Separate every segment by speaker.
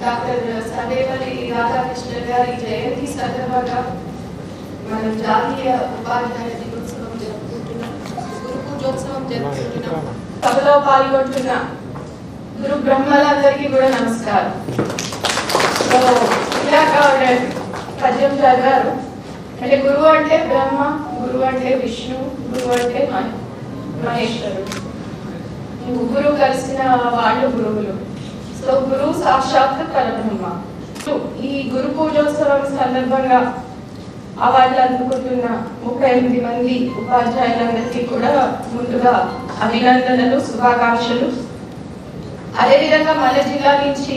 Speaker 1: Doctor Sarvepalli Radhakrishna గారి జయంతి సందర్భంగా మనం జాతీయ ఉపాధ్యాయ దినోత్సవం జరుపుకుంటున్నాం. గురు పూజోత్సవం జరుపుకుంటున్నాం. సభలో పాల్గొంటున్న గురు బ్రహ్మలందరికీ కూడా నమస్కారం. సో ఇందాక పద్యం చదివారు అంటే గురువు అంటే బ్రహ్మ గురువు అంటే విష్ణు గురువు అంటే మహేశ్వరుడు. ముగ్గురు కలిసిన వాళ్ళు గురువులు. సో గురువు సాక్షాత్ పరబ్రహ్మ ఈ గురు పూజోత్సవం సందర్భంగా అవార్డులు అందుకుంటున్న ముప్పై ఎనిమిది మంది ఉపాధ్యాయులందరికీ కూడా ముందుగా అభినందనలు శుభాకాంక్షలు. అదేవిధంగా మన జిల్లా నుంచి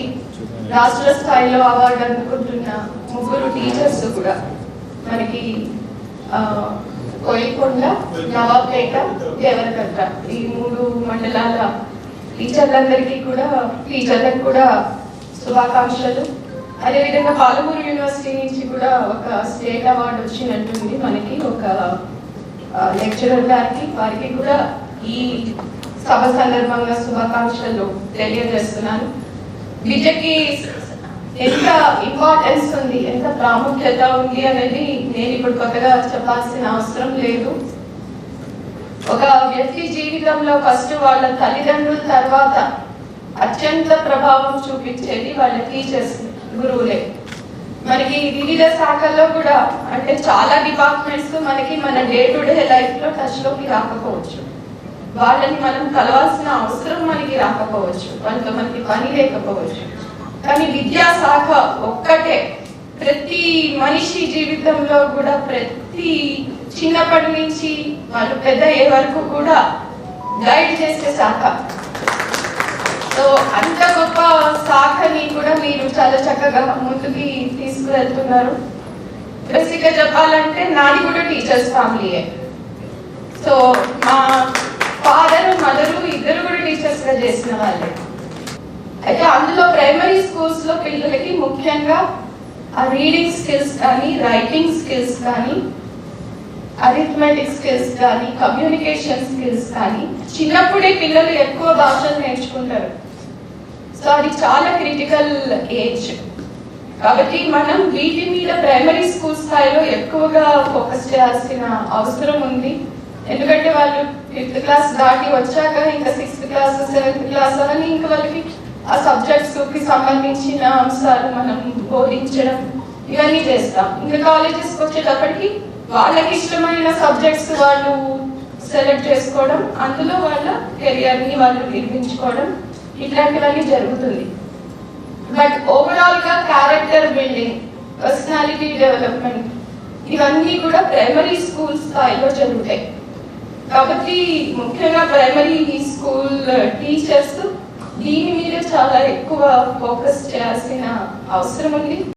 Speaker 1: రాష్ట్ర స్థాయిలో అవార్డు అందుకుంటున్న ముగ్గురు టీచర్స్ కూడా మనకి ఆ, నవాబ్పేట దేవరకట్ట ఈ మూడు మండలాల టీచర్లందరికీ కూడా టీచర్లకు కూడా శుభాకాంక్షలు. అదేవిధంగా పాలమూరు యూనివర్సిటీ నుంచి కూడా ఒక స్టేట్ అవార్డు వచ్చినట్టుంది మనకి ఒక లెక్చరర్ గారికి. వారికి కూడా ఈ సభ సందర్భంగా శుభాకాంక్షలు తెలియజేస్తున్నాను. విద్యకి ఎంత ఇంపార్టెన్స్ ఉంది ఎంత ప్రాముఖ్యత ఉంది అనేది నేను ఇప్పుడు కొత్తగా చెప్పాల్సిన అవసరం లేదు. ఒక వ్యక్తి జీవితంలో ఫస్ట్ వాళ్ళ తల్లిదండ్రుల తర్వాత అత్యంత ప్రభావం చూపించేది వాళ్ళ టీచర్స్ గురువులే. మనకి వివిధ శాఖల్లో కూడా అంటే చాలా డిపార్ట్మెంట్స్ మనకి మన డే టు డే లైఫ్లో టచ్లోకి రాకపోవచ్చు. వాళ్ళని మనం కలవాల్సిన అవసరం మనకి రాకపోవచ్చు. వాళ్ళతో మనకి పని లేకపోవచ్చు. కానీ విద్యా శాఖ ఒక్కటే. ప్రతి మనిషి జీవితంలో కూడా ప్రతి చిన్నప్పటి నుంచి వాళ్ళు పెద్ద అయ్యే వరకు కూడా గైడ్ చేసే శాఖ. సో అంత గొప్ప శాఖని కూడా మీరు చాలా చక్కగా ముందుకి తీసుకువెళ్తున్నారు. బేసిక్గా చెప్పాలంటే నాది కూడా టీచర్స్ ఫ్యామిలీయే సో మా ఫాదర్ మదరు ఇద్దరు కూడా టీచర్స్గా చేసిన వాళ్ళే. అయితే అందులో ప్రైమరీ స్కూల్స్లో పిల్లలకి ముఖ్యంగా ఆ రీడింగ్ స్కిల్స్ కానీ రైటింగ్ స్కిల్స్ కానీ అరిథమెటిక్ స్కిల్స్ కానీ కమ్యూనికేషన్ స్కిల్స్ కానీ చిన్నప్పుడే పిల్లలు ఎక్కువ భాషలు నేర్చుకుంటారు. సో అది చాలా క్రిటికల్ ఏజ్. కాబట్టి మనం వీటి మీద ప్రైమరీ స్కూల్ స్థాయిలో ఎక్కువగా ఫోకస్ చేయాల్సిన అవసరం ఉంది. ఎందుకంటే వాళ్ళు ఫిఫ్త్ క్లాస్ దాటి వచ్చాక ఇంకా సిక్స్త్ క్లాస్ సెవెంత్ క్లాస్ అని ఇంకా వాళ్ళకి ఆ సబ్జెక్ట్స్కి సంబంధించిన అంశాలు మనం బోధించడం ఇవన్నీ చేస్తాం. ఇంకా కాలేజెస్కి వచ్చేటప్పటికి వాళ్ళకి ఇష్టమైన సబ్జెక్ట్స్ వాళ్ళు సెలెక్ట్ చేసుకోవడం అందులో వాళ్ళ కెరియర్ని వాళ్ళు నిర్మించుకోవడం ఇట్లాంటివన్నీ జరుగుతుంది. బట్ ఓవరాల్గా క్యారెక్టర్ బిల్డింగ్ పర్సనాలిటీ డెవలప్మెంట్ ఇవన్నీ కూడా ప్రైమరీ స్కూల్ స్థాయిలో జరుగుతాయి. కాబట్టి ముఖ్యంగా ప్రైమరీ స్కూల్ టీచర్స్ దీని మీద చాలా ఎక్కువ ఫోకస్ చేయాల్సిన అవసరం ఉంది.